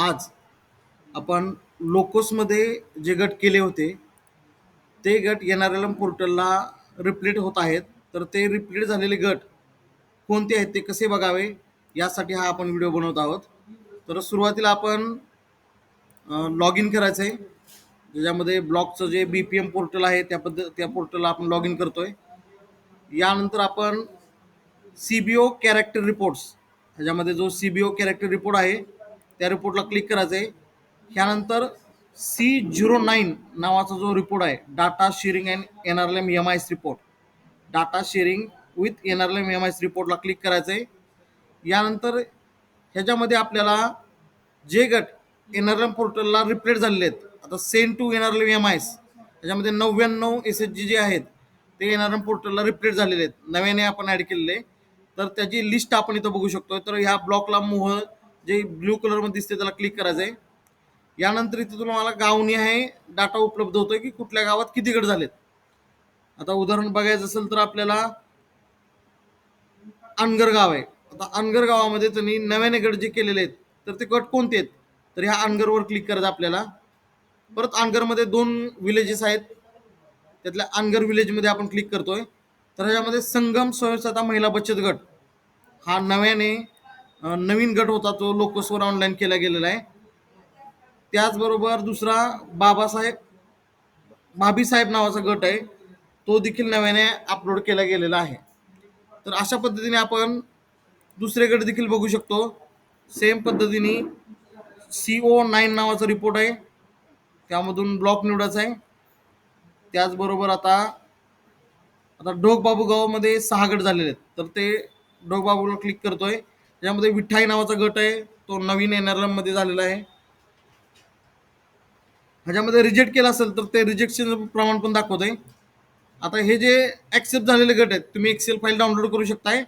आज आपण लोकोसमध्ये जे गट केले होते ते गट एन आर एल एम पोर्टलला रिप्लेट होत आहेत. तर ते रिप्लेट झालेले गट कोणते आहेत ते कसे बघावे यासाठी हा आपण व्हिडिओ बनवत आहोत. तर सुरुवातीला आपण लॉग इन करायचं आहे ज्याच्यामध्ये ब्लॉकचं जे बी पी एम पोर्टल आहे त्या पद्ध त्या पोर्टलला आपण लॉग इन करतो आहे यानंतर आपण C B O character reports ह्याच्यामध्ये जो C B O character report आहे त्या रिपोर्टला क्लिक करायचं आहे ह्यानंतर सी झिरो नाईन नावाचा जो रिपोर्ट आहे data sharing and N R M M I S report data sharing with N R M M I S रिपोर्टला click करायचं आहे यानंतर ह्याच्यामध्ये आपल्याला जे गट एन आर एम पोर्टलला रिप्लेट झालेले आहेत आता send to N R M M I S त्याच्यामध्ये नव्याण्णव एस एच जी जे आहेत ते एन आर एम पोर्टलला रिप्लेट झालेले आहेत. नव्याने आपण ॲड केलेले. तर त्याची लिस्ट आपण इथं बघू शकतो तर ह्या ब्लॉकला मोह जे ब्ल्यू कलरमध्ये दिसते त्याला क्लिक करायचं आहे यानंतर इथे तुम्हाला गावनी आहे डाटा उपलब्ध होतोय की कुठल्या गावात किती गट झालेत. आता उदाहरण बघायचं असेल तर आपल्याला अनगर गाव आहे. आता अनगर गावामध्ये त्यांनी नव्याने गट जे केलेले आहेत तर ते गट कोणते आहेत? तर ह्या अनगरवर क्लिक करायचं आपल्याला. परत अनगरमध्ये दोन विलेजेस आहेत. त्यातल्या अनगर विलेजमध्ये आपण क्लिक करतोय. तर ह्याच्यामध्ये संगम स्वयंसहायता महिला बचत गट हा नव्याने नवीन गट होता तो लोकसवर ऑनलाईन केला गेलेला आहे. त्याचबरोबर दुसरा बाबासाहेब भाभीसाहेब नावाचा गट आहे. तो देखील नव्याने अपलोड केला गेलेला आहे. तर अशा पद्धतीने आपण दुसरे गट देखील बघू शकतो. सेम पद्धतीने सी ओ नाईन नावाचा रिपोर्ट आहे. त्यामधून ब्लॉक निवडायचा आहे. त्याचबरोबर आता आता डोकबाबू गावामध्ये सहा गट झालेले आहेत. तर ते डोकबाबूला क्लिक करतोय. यामध्ये विठ्ठाई नावाचा गट आहे. तो नवीन एन आरमध्ये झालेला आहे. ह्याच्यामध्ये रिजेक्ट केला असेल तर ते रिजेक्शन प्रमाण पण दाखवत आहे आता हे जे ॲक्सेप्ट झालेले गट आहेत तुम्ही एक्सेल फाईल डाउनलोड करू शकताय.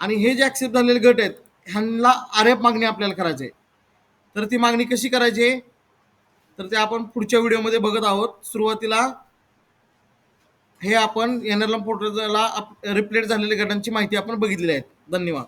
आणि हे जे ॲक्सेप्ट झालेले गट आहेत ह्यांना आर एफ मागणी आपल्याला करायची आहे. तर ती मागणी कशी करायची आहे? तर ते आपण पुढच्या व्हिडिओमध्ये बघत आहोत. सुरुवातीला हे आपण एन एल एम पोर्टलला रिप्लेट झालेल्या गटांची माहिती आपण बघितलेली आहे. धन्यवाद.